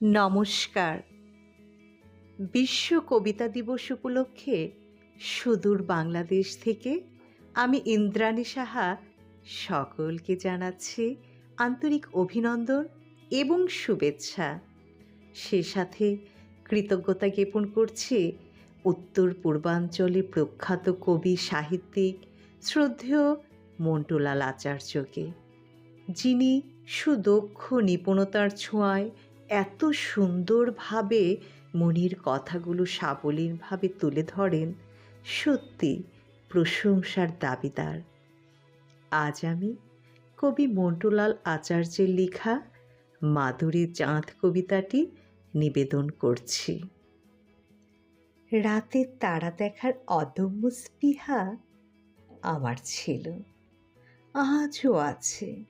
নমস্কার। বিশ্ব কবিতা দিবস উপলক্ষে সুদূর বাংলাদেশ থেকে আমি ইন্দ্রাণী সাহা সকলকে জানাচ্ছি আন্তরিক অভিনন্দন এবং শুভেচ্ছা। সে সাথে কৃতজ্ঞতা জ্ঞাপন করছি উত্তর পূর্বাঞ্চলে প্রখ্যাত কবি সাহিত্যিক শ্রদ্ধেয় মন্টুলাল আচার্যকে, যিনি সুদক্ষ নিপুণতার ছোঁয়ায় এত সুন্দরভাবে মনির কথাগুলো সাবলীলভাবে তুলে ধরেন, সত্যি প্রশংসার দাবিদার। আজ আমি কবি মন্টুলাল আচার্যের লেখা মাধুরী চাঁদ কবিতাটি নিবেদন করছি। রাতে তারা দেখার অদম্য স্পৃহা আমার ছিল, আজও আছে।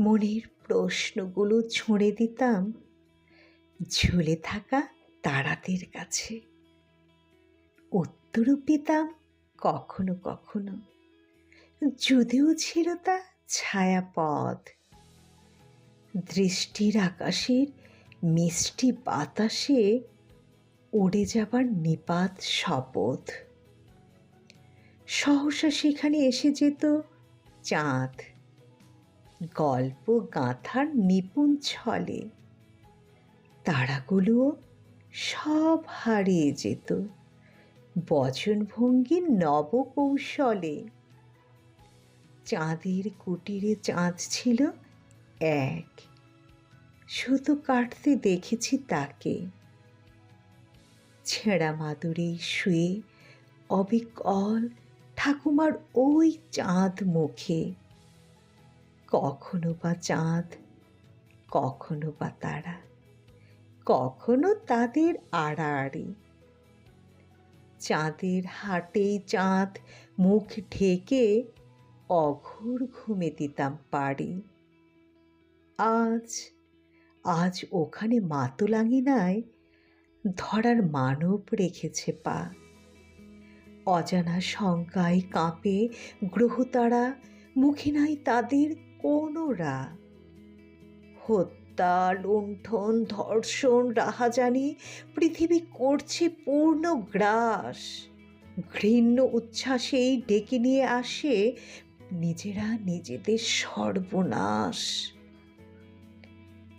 মনের প্রশ্নগুলো ছুঁড়ে দিতাম, ঝুলে থাকা তারাদের কাছে। উত্তরও পেতাম কখনো কখনো, যদিও ছিল তা ছায়াপথ। দৃষ্টির আকাশের মিষ্টি বাতাসে উড়ে যাবার নিপাত শপথ। সহসা সেখানে এসে যেত চাঁদ। গল্প, গাঁথার নিপুণ ছলে। তারাগুলো সব হারিয়ে যেত। বচনভঙ্গির নবকৌশলে। চাঁদের কুটিরে চাঁদ ছিল এক। সুতো কাটতে দেখেছি তাকে। ছেঁড়া মাদুরে শুয়ে অবিকল ঠাকুমার ওই চাঁদ মুখে। কখনো বা চাঁদ, কখনো বা তারা, কখনো তাদের আড়াআড়ি। চাঁদের হাটে চাঁদ মুখ ঢেকে অঘোর ঘুমে দিতাম পারি আজ আজ ওখানে মাতলাঙ্গিনায় ধরার মানব রেখেছে পা। অজানা শঙ্কায় কাঁপে গ্রহতারা, মুখে নাই তাদের কোনো রা হত্যা লুণ্ঠন, ধর্ষণ, রাহাজানি, পৃথিবী করছে পূর্ণ গ্রাস। ঘৃণ্য উচ্ছ্বাসেই ডেকে নিয়ে আসে নিজেরা নিজেদের সর্বনাশ।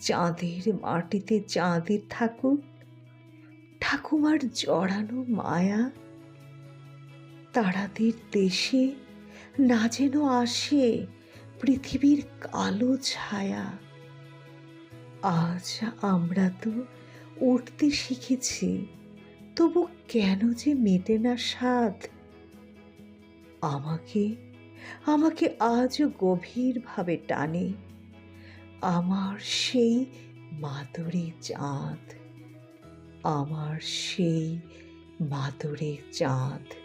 চাঁদের মাটিতে চাঁদের থাকুক ঠাকুমার জড়ানো মায়া। তারাদের দেশে না যেন আসে পৃথিবীর কালো ছায়া। আজ আমরা তো উঠতে শিখেছি, তবু কেন যে মেটে না স্বাদ? আমাকে আমাকে আজও গভীরভাবে টানে আমার সেই মাদুরে চাঁদ, আমার সেই মাদুরে চাঁদ।